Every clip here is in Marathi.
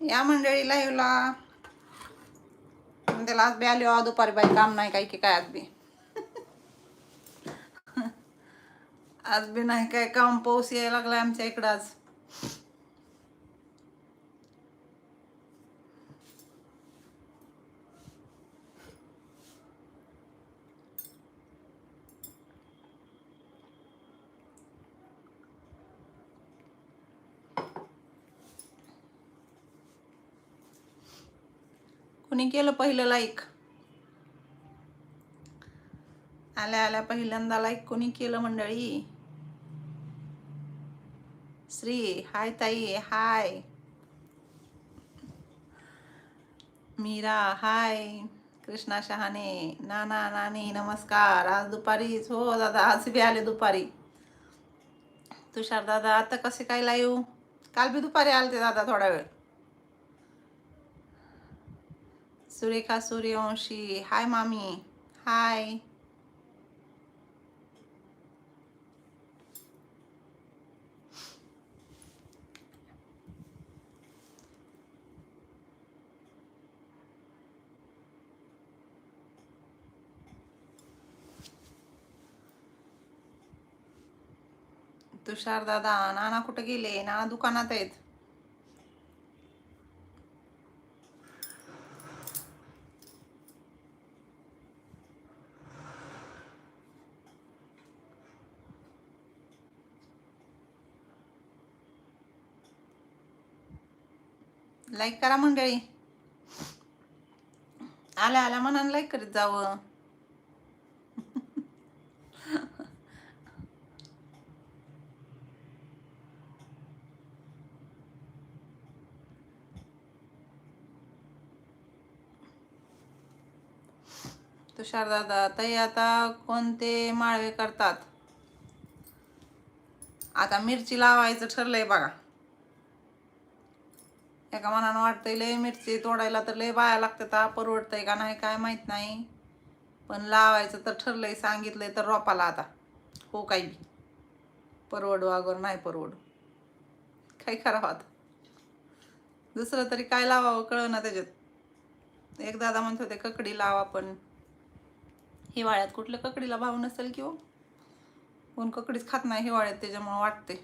या मंडळी लाईव्हला त्याला आज बी आली हो, दुपारी बाई काम नाही काय की काय आज बी. आज बी नाही काय काम पाऊस यायला लागलाय आमच्या इकडं आज. कुणी केलं पहिलं लाईक आल्या आल्या पहिल्यांदा लाईक कोणी केलं मंडळी? श्री हाय ताई हाय. मीरा हाय. कृष्णा शहाणे नाना नानी नमस्कार. आज दुपारीच हो दादा आज बी आले दुपारी. तुषार दादा आता कसे काय लाईव काल बी दुपारी आले ते दादा थोडा वेळ. सुरेखा सूर्यवंशी हाय मामी हाय तुषार दादा नाना कुठे गेले? नाना दुकानात आहेत. लाईक करा मंडळी. आल्या आल्या मनानं लाईक करीत जावं. तुषार दादा ताई आता कोणते माळवे करतात? आता मिरची लावायचं ठरलंय बघा. एका मनानं वाटतंय लय मिरची तोडायला तर लय बाया लागतात परवडतंय का नाही काय माहीत नाही. पण लावायचं तर ठरलंय सांगितलंय तर रोपाला आता. हो काही बी. परवडू अगोदर नाही परवडू. काही खराब आता. दुसरं तरी काय लावावं कळ ना त्याच्यात. एक दादा म्हणत होते ककडी लावा पण. हिवाळ्यात कुठलं ककडीला भाव नसेल किंवा हो. कोण ककडीच खात नाही हिवाळ्यात त्याच्यामुळं वाटते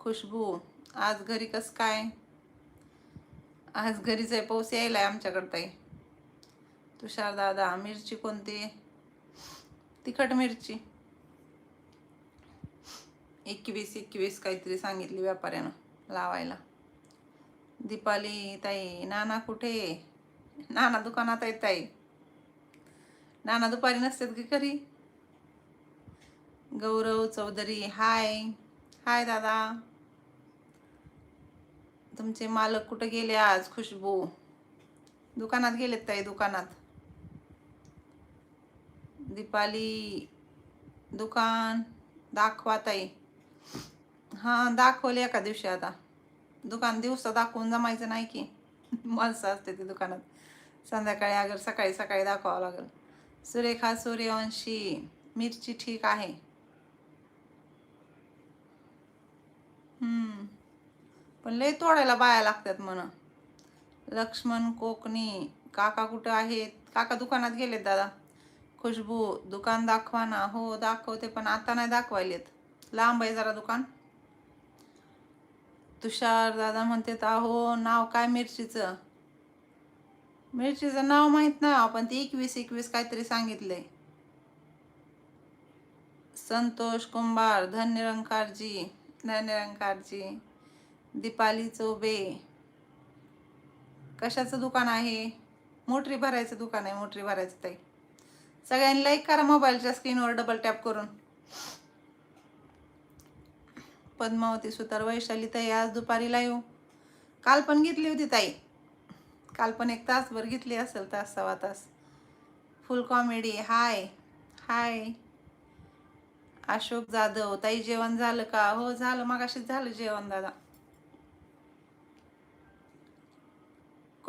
खुशबू. आज घरी कसं काय? आज घरीच आहे पाऊस आहे आमच्याकडं ताई. तुषार दादा मिरची कोणती? तिखट मिरची. एकवीस एकवीस काहीतरी सांगितली व्यापाऱ्यानं लावायला. दीपाली ताई नाना कुठे? नाना दुकानात आहे ताई. नाना दुपारी नसतात की घरी? गौरव चौधरी हाय. हाय दादा. तुमचे मालक कुठं गेले आज? खुशबू. दुकानात गेलेत ताई दुकानात. दीपाली दुकान. दाखवा ताई. हां दाखवले एका दिवशी आता. दुकान दिवसा दाखवून जमायचं नाही की. माणसं असते ती दुकानात. संध्याकाळी अगर सकाळी सकाळी दाखवावं लागेल. सुरेखा सूर्यवंशी मिरची ठीक आहे. हम्म. पण लय तोडायला बाया लागतात म्हण. लक्ष्मण कोकणी काका कुठं आहेत? काका दुकानात गेलेत दादा. खुशबू दुकान दाखवा ना. हो दाखवते पण आता नाही दाखवायलेत. लांब आहे जरा दुकान. तुषार दादा म्हणते अहो नाव काय मिरचीचं? मिरचीचं नाव माहीत नाही आपण ते एकवीस एकवीस काहीतरी सांगितलंय. संतोष कुंभार धन्यरंकारजी धन्यरंकारजी दीपाली चोबे कशाचं दुकान आहे? मोटरी भरायचं दुकान आहे मोटरी भरायचं ताई. सगळ्यांनी लाईक करा मोबाईलच्या स्क्रीनवर डबल टॅप करून. पद्मावती सुतार वैशाली ताई आज दुपारी लाईव काल पण घेतली होती ताई. काल पण एक तासभर घेतली असेल तास सव्वा तास. Full comedy hi hi Ashok Jadhav ताई जेवण झालं का? हो झालं. मगाशीच झालं जेवण दादा.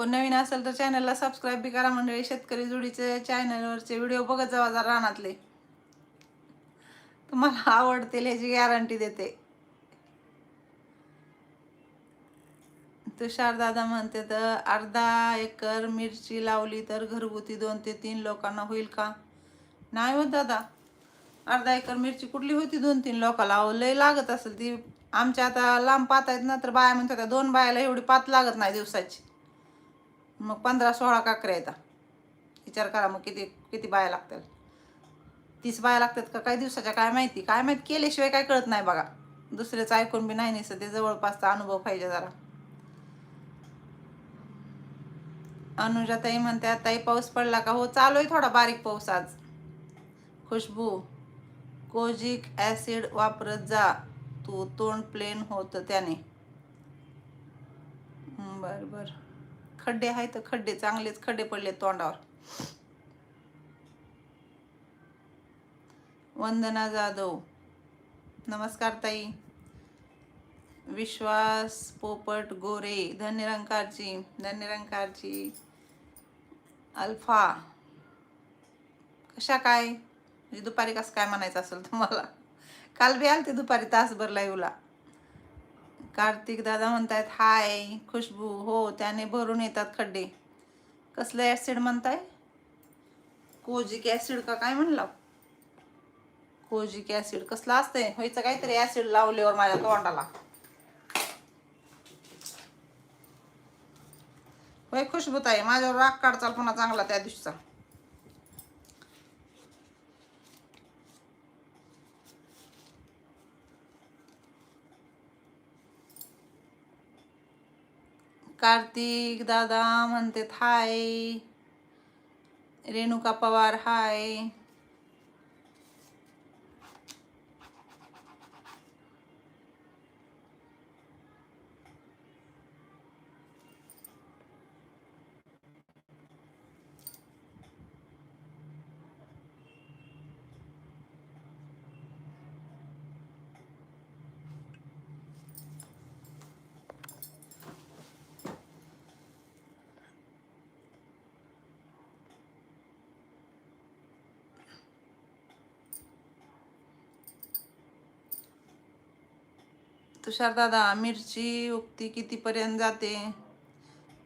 कोण नवीन असेल तर चॅनलला सबस्क्राईब बी करा मंडळी शेतकरी जुडीचे चॅनलवरचे व्हिडिओ बघत जावा जरा रानातले. तुम्हाला आवडतील ह्याची गॅरंटी देते. तुषार दादा म्हणते तर अर्धा एकर मिरची लावली तर घरगुती दोन ते तीन लोकांना होईल का? नाही होत दादा. अर्धा एकर मिरची कुठली होती? दोन तीन लोकाला. लय लागत असेल ती. आमच्या आता लांब पात आहेत ना तर बाया म्हणतात त्या दोन बायाला एवढी पात लागत नाही दिवसाची. मग पंधरा सोळा काकऱ्या येतात. विचार करा मग किती किती बाया लागतात तीस बाया लागतात का काही दिवसाच्या काय माहिती? काय माहिती? केल्याशिवाय काय कळत नाही बघा. दुसऱ्याचं ऐकून बी नाही नसतं ते जवळपासचा अनुभव पाहिजे जरा. अनुजाताई म्हणते म्हणतात ताई पाऊस पडला का? हो चालू आहे थोडा बारीक पाऊस आज. खुशबू कोजिक ॲसिड वापरत जा. तू तोंड प्लेन होतं त्याने. बरं बर बर. खड्डे आहेत खड्डे चांगलेच खड्डे पडले तोंडावर. वंदना जाधव. नमस्कार ताई. विश्वास पोपट गोरे धन्यरंकारची धन्यरंकारची अल्फा. कशा काय? म्हणजे दुपारी कसं काय म्हणायचं असेल तुम्हाला? काल बी आलते दुपारी तासभर लाईव्हला कार्तिक दादा म्हणतायत हाय खुशबू. हो त्याने भरून येतात खड्डे. कसलं ॲसिड म्हणताय? कोजिक ॲसिड का काय म्हणलं? कोजिक ॲसिड कसलं असतंय? व्हायचं काहीतरी ॲसिड लावल्यावर माझ्या तोंडाला. होय खुशबू ताई माझ्यावर राग काढचाल पुन्हा चांगला त्या दिवशीचा. कार्तिक दादा म्हणते हाय रेणुका पवार हाय. तुषार दादा मिरची उक्ती कितीपर्यंत जाते?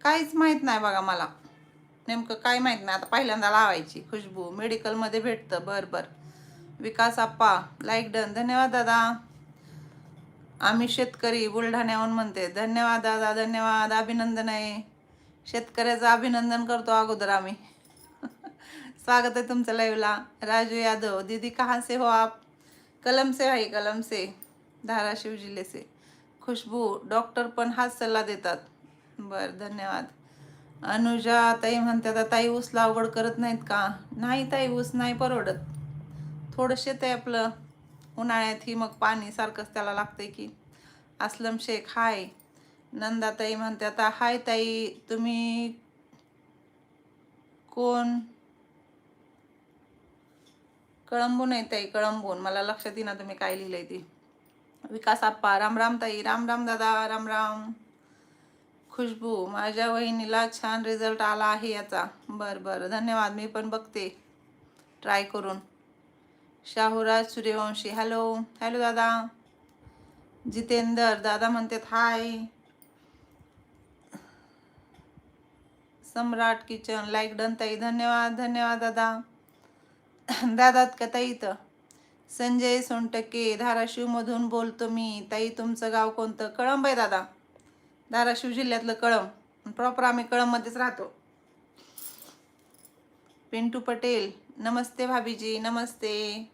काहीच माहीत नाही बघा मला. नेमकं काय माहीत नाही. आता पहिल्यांदा लावायची खुशबू. मेडिकलमध्ये भेटतं. बरं बरं. विकास आप्पा लाईक डन धन्यवाद दादा. आम्ही शेतकरी बुलढाण्याहून म्हणते. धन्यवाद दादा धन्यवाद. अभिनंदन आहे शेतकऱ्याचं अभिनंदन करतो अगोदर आम्ही. स्वागत आहे तुमचं लाईव्हला राजू यादव दीदी कहाँ से हो आप? कलम से भाई कलम से धाराशिव जिल्ह्याचे. खुशबू डॉक्टर पण हाच सल्ला देतात. बरं धन्यवाद. अनुजा ताई म्हणतात "आता ताई ऊस लागवड करत नाहीत का? नाही ताई ऊस नाही परवडत. थोडंसे ते आपलं. उन्हाळ्यात ही मग पाणी सारखंच त्याला लागतंय की. असलम शेख हाय. नंदाताई म्हणतात हाय ताई तुम्ही कोण? कळंबून आहे ताई कळंबून. मला लक्षात येईना तुम्ही काय लिहिलंय ती. विकास आप्पा राम राम ताई राम राम दादा राम राम. खुशबू माझ्या वहिनीला छान रिझल्ट आला आहे याचा. बरं बरं. धन्यवाद. मी पण बघते. ट्राय करून. शाहूराज सूर्यवंशी. हॅलो हॅलो दादा. जितेंदर दादा म्हणतात hi Samrat kitchen. Like done ताई. धन्यवाद धन्यवाद दादा. दादात का ताई इथं? संजय सोनटक्के धाराशिवमधून बोलतो मी. ताई तुमचं गाव कोणतं? कळंब आहे दादा. धाराशिव जिल्ह्यातलं कळंब. प्रॉपर आम्ही कळंबमध्येच राहतो. पिंटू पटेल नमस्ते भाभीजी नमस्ते.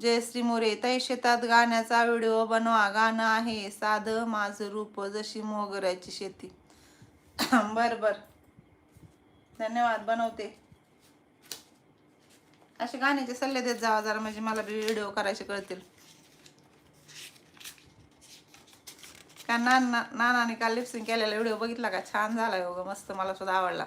जयश्री मोरे. ताई शेतात गाण्याचा व्हिडिओ बनवा. गाणं आहे साधं माझं रूप जशी मोगऱ्याची शेती. बर बर. धन्यवाद बनवते. असे गाण्याचे सल्ले देत जावा जरा म्हणजे मला बी व्हिडिओ करायचे कळतील. का नाना नानाने काल लिप्सिंग केलेला व्हिडिओ बघितला का? छान झाला हो मस्त मला सुद्धा आवडला.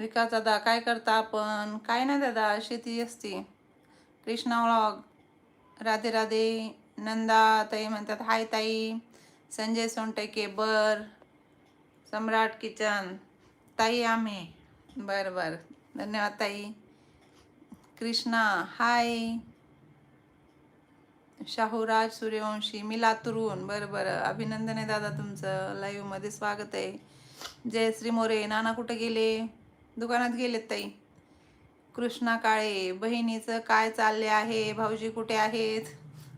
विकास दादा काय करता आपण? काय नाही दादा शेती असते. कृष्णा व्लॉग राधे राधे नंदा ताई म्हणतात हाय ताई. संजय सोनटेके बर. सम्राट किचन. ताई आम्ही. बरं बरं. धन्यवाद ताई. कृष्णा हाय. शाहूराज सूर्यवंशी मी लातुरून बरं बरं. अभिनंदन आहे दादा तुमचं. लाईव्हमध्ये स्वागत आहे. जयश्री मोरे. नाना कुठे गेले? दुकानात गेलेत ताई. कृष्णा काळे बहिणीचं काय चालले आहे? भाऊजी कुठे आहेत?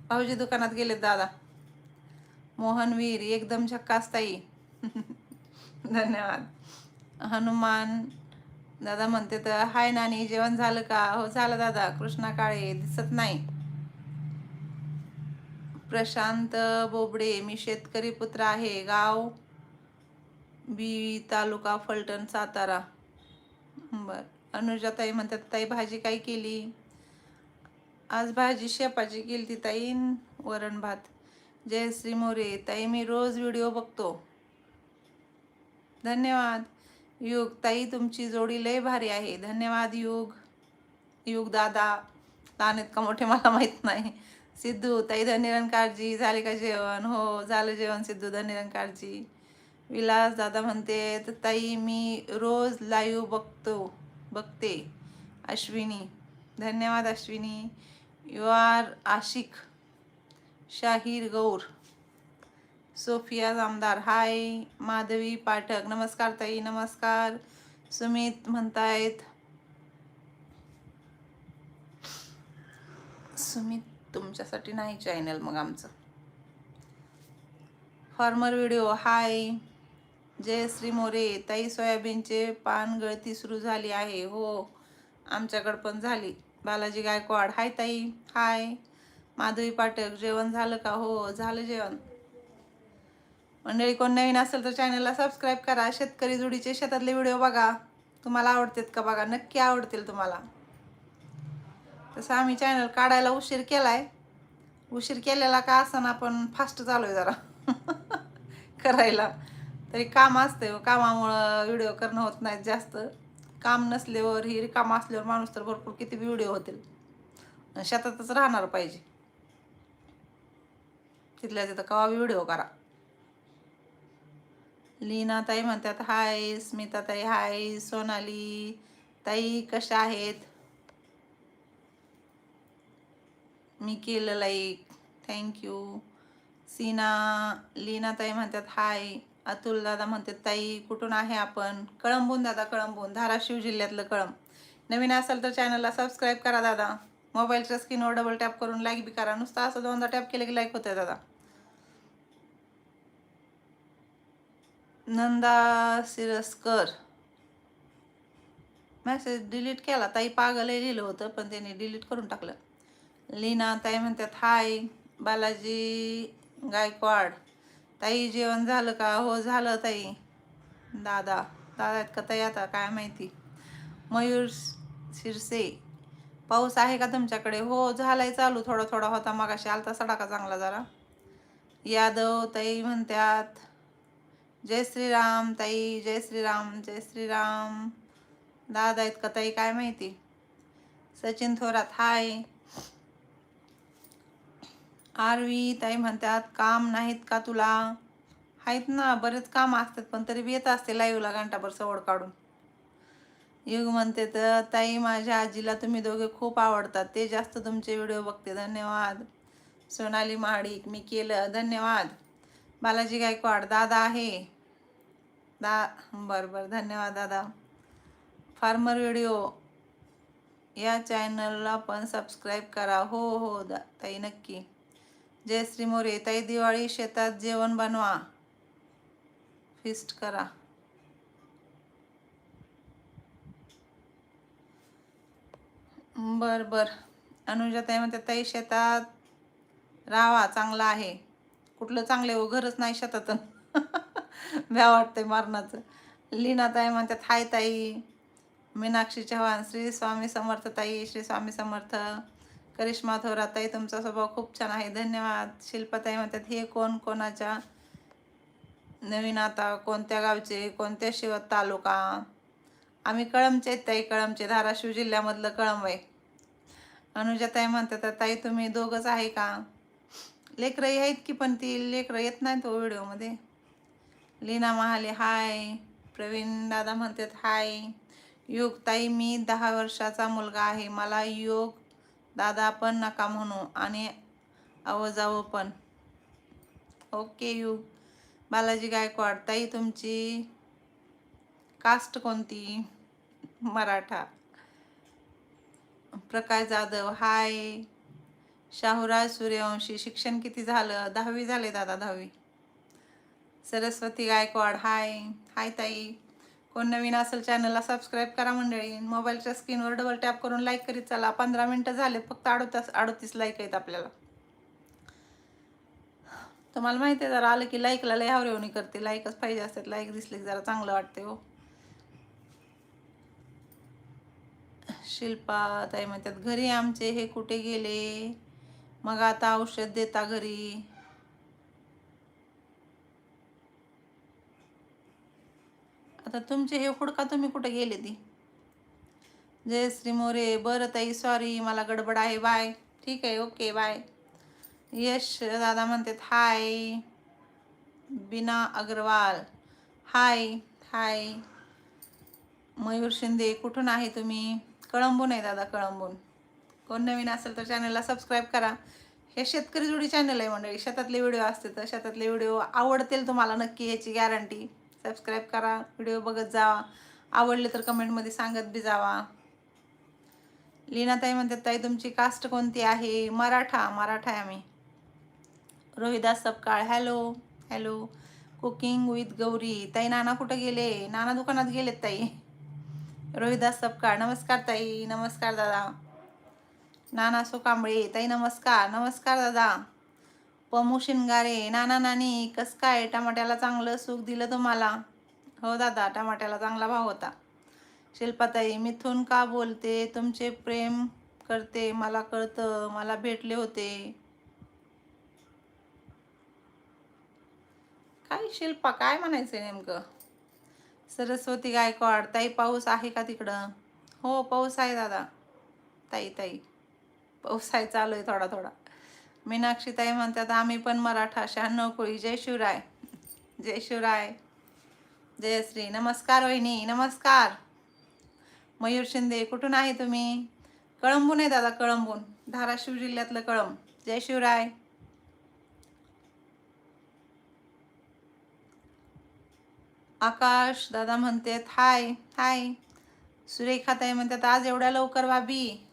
भाऊजी दुकानात गेलेत दादा. मोहनवीर एकदम झक्कास ताई. धन्यवाद. हनुमान दादा म्हणते तर हाय नानी जेवण झालं का? हो झालं दादा. कृष्णा काळे दिसत नाही. प्रशांत बोबडे मी शेतकरी पुत्र आहे. गाव बी तालुका फलटण सातारा. बर. अनुजाताई म्हणतात ताई भाजी काय केली? आज भाजी शेपाची केली ती ताई वरण भात. जयश्री मोरे ताई मी रोज व्हिडिओ बघतो. धन्यवाद. युग ताई तुमची जोडी लय भारी आहे. धन्यवाद युग. युग दादा. लहान आहेत का मोठे मला माहीत नाही. सिद्धू ताई धन्यरंकारजी झाले का जेवण? हो झालं जेवण सिद्धू धन्यरंकारजी विलास दादा म्हणते तर ताई मी रोज लाईव्ह बघतो बघते. अश्विनी धन्यवाद Ashwini you are Ashiq Shahir Gaur Sofia Jamdar hi Madhavi Pathak नमस्कार ताई नमस्कार. सुमित म्हणतायत सुमित तुमच्यासाठी नाही चॅनल मग आमचं. Farmer video hi Jayshree More ताई सोयाबीनचे पान गळती सुरू झाली आहे. हो आमच्याकडं पण झाली. बालाजी गायकवाड हाय ताई हाय. माधवी पाठक जेवण झालं का? हो झालं जेवण. मंडळी कोण नवीन असेल तर चॅनलला सबस्क्राईब करा. शेतकरी जोडीचे शेतातले व्हिडिओ बघा. तुम्हाला आवडतात का बघा? नक्की आवडतील तुम्हाला. तसं आम्ही चॅनल काढायला उशीर केला आहे उशीर केलेला का असताना आपण फास्ट चालू आहे जरा. करायला. तरी काम असते हो. कामामुळं व्हिडिओ करणं होत नाहीत जास्त. काम नसल्यावर ही काम असल्यावर माणूस तर भरपूर किती व्हिडिओ होतील. शेतातच राहणार पाहिजे. तिथल्या तिथं कवा व्हिडिओ करा. लीना ताई म्हणतात हाय स्मिता ताई हाय सोनाली ताई कशा आहेत? मी केलं लाईक थँक्यू सीना लीना ताई म्हणतात हाय. अतुल दादा म्हणतात ताई कुठून आहे आपण? कळंबून दादा कळंबून. धाराशिव जिल्ह्यातलं कळंब. नवीन असेल तर चॅनलला सबस्क्राईब करा दादा. मोबाईलच्या स्क्रीनवर डबल टॅप करून लाईक बी करा. नुसतं असं दोनदा टॅप केलं की लाईक होतं दादा. नंदा सिरस्कर मॅसेज डिलीट केला. ताई पागलही लिहिलं होतं पण त्यांनी डिलीट करून टाकलं. लीना ताई म्हणतात हाय बालाजी गायकवाड. ताई जेवण झालं का? हो झालं ताई. दादा दादा आहेत का ताई आता? काय माहिती? मयूर शिरसे पाऊस आहे का तुमच्याकडे? हो झालाय चालू. थोडा थोडा होता मगाशी. आलता सडाका चांगला जरा. यादव ताई म्हणतात जय श्रीराम ताई जय श्रीराम जय श्रीराम. दादा आहेत का ताई? काय माहिती? सचिन थोरात हाय. आरवी ताई म्हणतात काम नाहीत का तुला? आहेत ना बरेच काम असतात पण तरी बी येत असते लाईव्हला घंटाभर सवड काढून. युग म्हणते तर ताई माझ्या आजीला तुम्ही दोघे खूप आवडतात. ते जास्त तुमचे व्हिडिओ बघते. धन्यवाद. सोनाली महाडिक मी केलं. धन्यवाद. बालाजी गायकवाड दादा आहे. दा बरं बरं. धन्यवाद दादा. Farmer video. या चॅनलला पण सबस्क्राईब करा. हो हो दा ताई नक्की. जय श्री मोरे. ताई दिवाळी शेतात जेवण बनवा. फिस्ट करा. बर बर. अनुजा ताई म्हणते ताई शेतात राहा चांगला आहे. कुठलं चांगले हो? घरच नाही शेतातून. भ्या वाटतंय मारणाचं. लीना ताई म्हणतात हाय ताई. मीनाक्षी चव्हाण. श्री स्वामी समर्थ ताई. श्री स्वामी समर्थ. करिश्मा थोराताई तुमचा स्वभाव खूप छान आहे. धन्यवाद. शिल्पाताई म्हणतात हे कोण कोणाच्या नवीन आता कोणत्या गावचे कोणत्या शिवत तालुका? आम्ही कळमचे आहेत ताई कळमचे. धाराशिव जिल्ह्यामधलं कळंब आहे. अनुजा ताई म्हणतात "तर ताई तुम्ही दोघंच आहे का? लेकरंही आहेत की पण ती लेकरं येत नाहीत तो व्हिडिओमध्ये. लीना महाले हाय. प्रवीण दादा म्हणतात हाय. योग ताई मी दहा वर्षाचा मुलगा आहे. मला योग दादा पण नका म्हणू आणि अवजावं पण. Okay you. बालाजी गायकवाड ताई तुमची कास्ट कोणती? मराठा. प्रकाश जाधव हाय. शाहूराज सूर्यवंशी शिक्षण किती झालं? दहावी झाले दादा दहावी. सरस्वती गायकवाड हाय. हाय ताई. कोण नवीन असेल चॅनलला सबस्क्राईब करा मंडळी. मोबाईलच्या स्क्रीनवर डबल टॅप करून लाईक करीत चला. पंधरा मिनटं झाले फक्त अडोतीस अडोतीस लाईक आहेत आपल्याला. तुम्हाला माहिती आहे जरा आलं की लाईकला लय हावरेवणी करते. लाईकच पाहिजे असतात. लाईक दिसले की जरा चांगलं वाटते हो. शिल्पा ताई म्हणतात घरी आमचे हे कुठे गेले? मग आता औषध देता घरी. आता तुमचे हे हुडका तुम्ही कुठे गेले ती? जय श्री मोरे बरं ताई सॉरी मला गडबड आहे बाय ठीक आहे ओके बाय यश दादा म्हणतात हाय बिना अग्रवाल. हाय हाय मयूर शिंदे कुठून आहे तुम्ही? कळंबून आहे दादा कळंबून. कोण नवीन असेल तर चॅनलला सबस्क्राईब करा. हे शेतकरी जोडी चॅनल आहे मंडळी. शेतातले व्हिडिओ असते तर शेतातले व्हिडिओ आवडतील तुम्हाला नक्की ह्याची गॅरंटी सबस्क्राईब करा. व्हिडिओ बघत जावा. आवडले तर कमेंटमध्ये सांगत बी जावा. लीनाताई म्हणतात ताई तुमची कास्ट कोणती आहे? मराठा मराठा आहे आम्ही. Rohidas Sapkal. Hello hello. Cooking with Gauri. ताई नाना कुठं गेले? नाना दुकानात गेलेत ताई. रोहिदास सपकाळ. नमस्कार ताई. नमस्कार दादा. नाना सो कांबळे. ताई नमस्कार. नमस्कार दादा. पमू शिनगारे नाना नानी कसं काय? टमाट्याला चांगलं सुख दिलं तुम्हाला? हो दादा टमाट्याला चांगला भाव होता. शिल्पाताई मिथून का बोलते? तुमचे प्रेम करते मला कळतं मला भेटले होते. काय शिल्पा काय म्हणायचं नेमकं? सरस्वती गायकवाड ताई पाऊस आहे का तिकडं? हो पाऊस आहे दादा. ताई ताई पाऊस आहे चालू आहे थोडा थोडा. मीनाक्षीताई म्हणतात आम्ही पण मराठा शहाण्णव कोळी जय शिवराय. जय शिवराय. जयश्री नमस्कार वहिनी नमस्कार. मयूर शिंदे कुठून आहे तुम्ही? कळंबून आहे दादा कळंबून. धाराशिव जिल्ह्यातलं कळंब. जय शिवराय. आकाश दादा म्हणतात हाय हाय. सुरेखा ताई म्हणतात आज एवढ्या लवकर भाभी.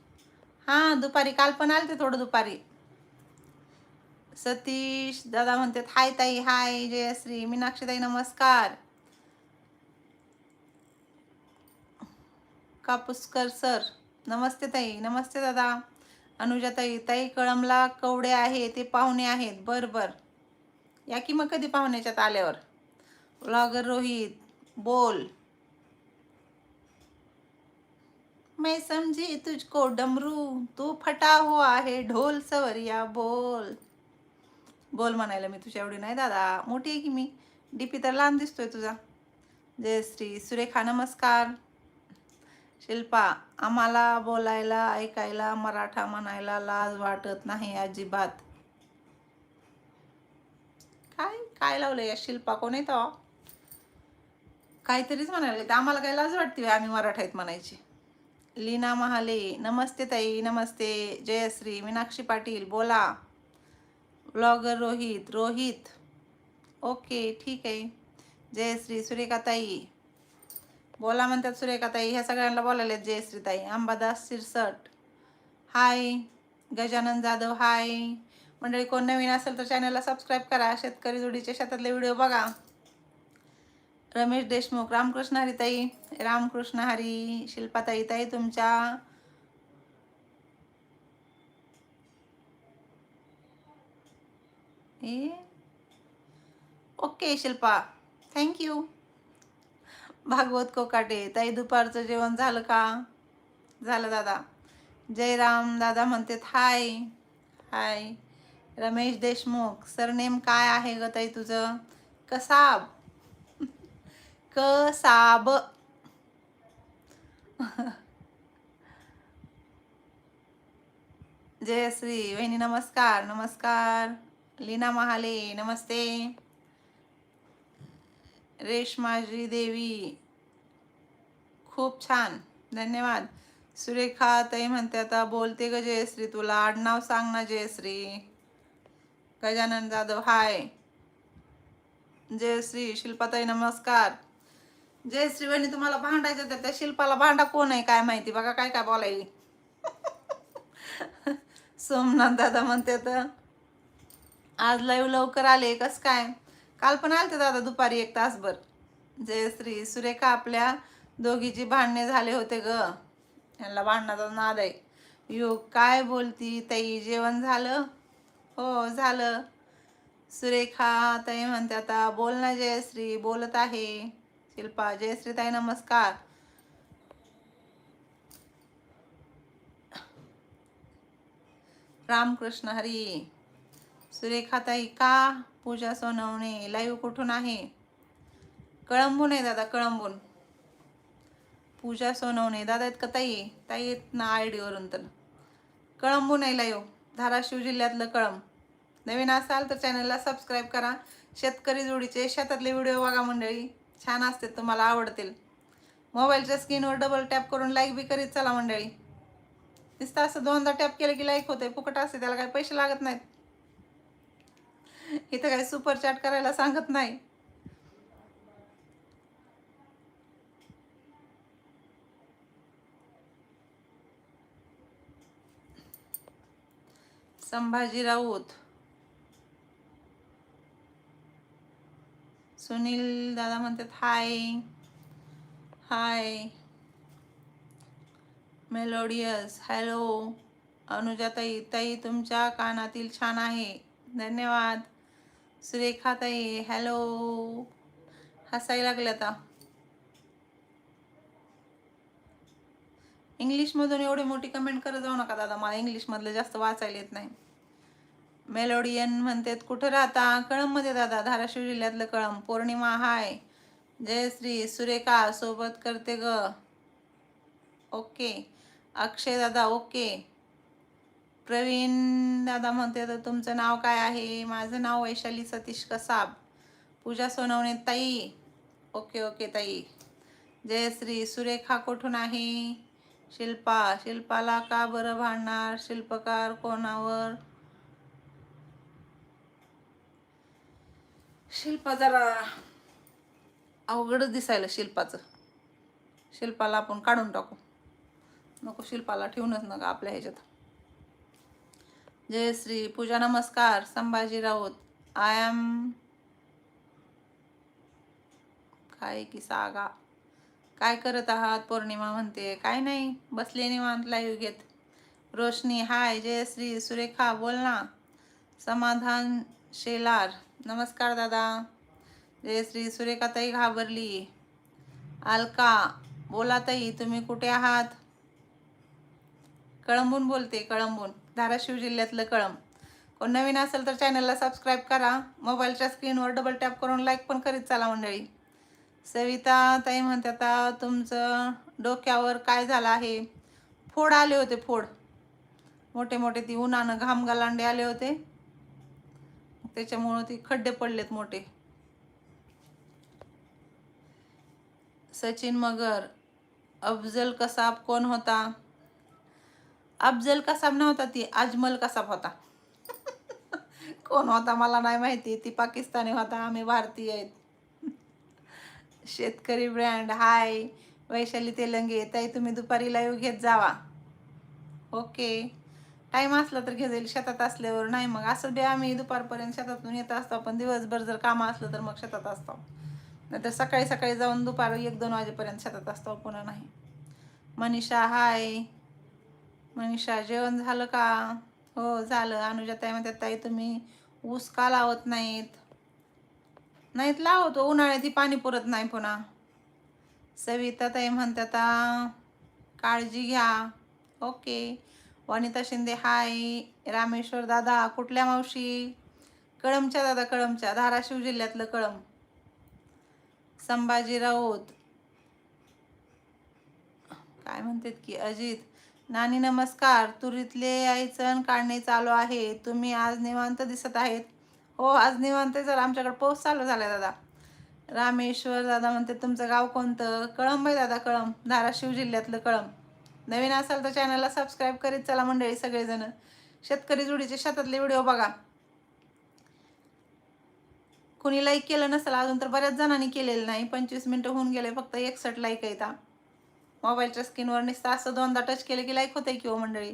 हां दुपारी काल पण आलते थोडं दुपारी. सतीश दादा म्हणतात हाय ताई हाय जयश्री मीनाक्षी ताई नमस्कार. कापूसकर सर नमस्ते ताई नमस्ते दादा. अनुजा ताई ताई कळमला कवडे आहे ते पाहुणे आहेत बर बर. या की मग कधी पाहुण्याच्यात आल्यावर? ब्लॉगर रोहित बोल. मैं समझी तुझको डमरू तू फटा हुआ है ढोल सवरिया बोल. बोल म्हणायला मी तुझ्या एवढी नाही दादा. मोठी आहे की मी? डीपी तर लहान दिसतोय तुझा. जयश्री सुरेखा नमस्कार. शिल्पा आम्हाला बोलायला ऐकायला मराठा म्हणायला लाज वाटत नाही अजिबात. काय काय लावलं या शिल्पा? कोण आहे काहीतरीच म्हणाले तर आम्हाला काय लाज वाटते आम्ही आम्ही आहेत म्हणायची. लीना महाले नमस्ते ताई नमस्ते. जयश्री मीनाक्षी पाटील बोला. ब्लॉगर रोहित रोहित. ओके ठीक आहे. जयश्री सुरेखाताई. बोला म्हणतात सुरेखाताई ह्या सगळ्यांना बोलायला आहेत जयश्रीताई अंबादास शिरसट. हाय. गजानन जाधव हाय. मंडळी कोण नवीन असेल तर चॅनलला सबस्क्राईब करा. शेतकरी जोडीचे शेतातले व्हिडिओ बघा. रमेश देशमुख रामकृष्ण हरिताई. रामकृष्ण हरी शिल्पाताई ताई तुमच्या. ए okay Shilpa thank you Bhagwat Kokate ताई दुपारचं जेवण झालं का? झालं दादा. जयराम दादा म्हणतात hi hi. Ramesh Deshmukh surname काय आहे ग ताई तुझं? कसाब. कसाब. जयश्री वहिनी नमस्कार नमस्कार. लीना महाले नमस्ते. रेशमाजी देवी खूप छान. धन्यवाद. सुरेखा ताई म्हणते आता बोलते ग जयश्री तुला. आडनाव सांग ना जयश्री. गजानन जाधव हाय. जयश्री शिल्पाताई नमस्कार. जयश्री वहिनी तुम्हाला भांडायचं तर त्या शिल्पाला भांडा कोण आहे? काय माहिती? बघा काय काय बोलायली. सोमनाथ दादा म्हणते तर आज लाईव्ह लवकर आले कस काय? काल पण आलते दादा दुपारी एक तासभर. जयश्री सुरेखा आपल्या दोघीची भांडणे झाले होते ग. यांना भांडणाचा नाद आहे. यो काय बोलती ताई? जेवण झालं? हो झालं. सुरेखा ताई म्हणते आता बोल ना जयश्री बोलत आहे. शिल्पा जयश्री ताई नमस्कार. रामकृष्ण हरी. सुरेखाताई का पूजा सोनवणे? लाईव्ह कुठून आहे? कळंबून आहे दादा कळंबून. पूजा सोनवणे. दादा आहेत का ताई? ताई येत ना आय डीवरून तर. कळंबून आहे लाईव्ह धाराशिव जिल्ह्यातलं कळंब. नवीन असाल तर चॅनलला सबस्क्राईब करा. शेतकरी जोडीचे शेतातले व्हिडिओ बघा मंडळी. छान असते तुम्हाला आवडतील. मोबाईलच्या स्क्रीनवर डबल टॅप करून लाईक बी करीत चला मंडळी. नुसतं असं दोनदा टॅप केलं की लाईक होते फुकट असते त्याला काही पैसे लागत नाहीत. इथं काही सुपर चॅट करायला सांगत नाही. संभाजी राऊत. सुनील दादा म्हणतात हाय हाय. मेलोडियस हॅलो अनुजाताई ताई तुमच्या कानातील छान आहे. धन्यवाद. सुरेखा ताई हॅलो हसायला लागले आता. इंग्लिशमधून एवढी मोठी कमेंट करत जाऊ नका दादा मला इंग्लिशमधलं जास्त वाचायला येत नाही. मेलोडियन म्हणतात कुठं राहता? कळंबमध्ये दादा धाराशिव जिल्ह्यातलं कळम पौर्णिमा हाय. जयश्री सुरेखा सोबत करते ग. ओके अक्षय दादा ओके प्रवीण दादा म्हणते तर तुमचं नाव काय आहे? माझं नाव वैशाली सतीश कसाब. पूजा सोनवणे ताई. ओके ओके ताई. जयश्री सुरेखा कुठून आहे? शिल्पा. शिल्पाला का बरं भांडणार? शिल्पकार कोणावर? शिल्पा जरा अवघड दिसायला शिल्पाचं. शिल्पाला आपण काढून टाकू. नको शिल्पाला ठेवूनच नका आपल्या ह्याच्यात. जयश्री पूजा नमस्कार संभाजी राऊत. आय एम काय की सागा. काय करत आहात? पौर्णिमा म्हणते. काय नाही बसले निवांत लाईव्ह घेत. रोशनी हाय जयश्री सुरेखा बोल ना. समाधान शेलार. नमस्कार दादा. जयश्री सुरेखा ताई घाबरली. अलका बोला ताई तुम्ही कुठे आहात? कळंबून बोलते कळंबून. धाराशिव जिल्ह्यातलं कळम कोण नवीन असेल तर चॅनलला सबस्क्राईब करा. मोबाईलच्या स्क्रीनवर डबल टॅप करून लाईक पण करीत चाला मंडळी. सविता ताई म्हणते आता तुमचं डोक्यावर काय झालं आहे? फोड आले होते फोड. मोठे मोठे ती उन्हानं घाम गलांडे आले होते. त्याच्यामुळं ती खड्डे पडलेत मोठे. सचिन मगर अफजल कसाब कोण होता? अफजल कसाब नव्हता ती अजमल कसाब होता. कोण होता मला नाही माहिती ती पाकिस्तानी होता आम्ही भारतीय आहेत. शेतकरी ब्रँड हाय. वैशाली तेलंगे ताई तुम्ही दुपारी लाईव्ह घेत जावा. ओके. टाईम असला तर घेता येईल शेतात असल्यावर नाही मग. असं बी आम्ही दुपारपर्यंत शेतातून येत असतो पण दिवसभर जर कामं असलं तर मग शेतात असतो. नाहीतर सकाळी सकाळी जाऊन दुपार एक दोन वाजेपर्यंत शेतात असतो पुन्हा नाही. मनीषा हाय. मनीषा जेवण झालं का? हो झालं. अनुजा ताई म्हणतात ताई तुम्ही ऊस का लावत नाहीत? नाहीत लावतो हो, उन्हाळ्यात ही पाणी पुरत नाही पुन्हा. सविता ताई म्हणतात काळजी घ्या. ओके. वनिता शिंदे हाय. रामेश्वर दादा कुठल्या मावशी? कळमच्या दादा कळमच्या. धाराशिव जिल्ह्यातलं कळम. संभाजी राऊत. काय म्हणतात की अजित नानी नमस्कार. तुरीतले यायचण काढणे चालू आहे. तुम्ही आज निवांत दिसत आहेत? हो आज निवांत आहे. जरा आमच्याकडे पाऊस चालू झाला दादा. रामेश्वर दादा म्हणते तुमचं गाव कोणतं? कळंब आहे दादा कळंब. धाराशिव जिल्ह्यातलं कळंब. नवीन असाल तर चॅनलला सबस्क्राईब करीत चला मंडळी सगळेजण. शेतकरी जुडीचे शेतातले व्हिडिओ बघा. कोणी लाईक केलं नसेल अजून तर बऱ्याच जणांनी केलेलं नाही. पंचवीस मिनटं होऊन गेले फक्त एकसठ लाईक येतात मोबाईलच्या स्क्रीनवर नुसतं असं दोनदा टच केलं की लाईक होते ओ मंडळी.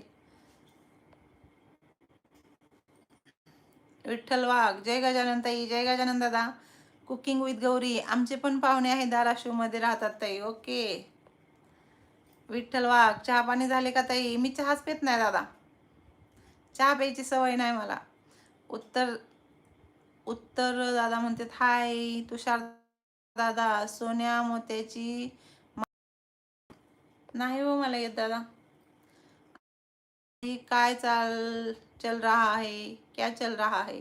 विठ्ठल वाघ जय गजानन ताई जय गजानन दादा कुकिंग विथ गौरी आमचे पण पाहुणे आहेत धाराशिवमध्ये राहतात ताई ओके. विठ्ठल वाघ चहा पाणी झाले का ताई? मी चहाच पेत नाही दादा. चहा प्यायची सवय नाही मला. उत्तर उत्तर दादा म्हणतात हाय तुषार दादा सोन्या मोत्याची नाही हो मला येत दादा. काय चाल चल रहा है? क्या चल रहा है?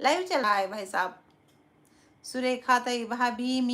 लाइव चल रहा है भाई साहब. सुरेखा ताई भाभी मी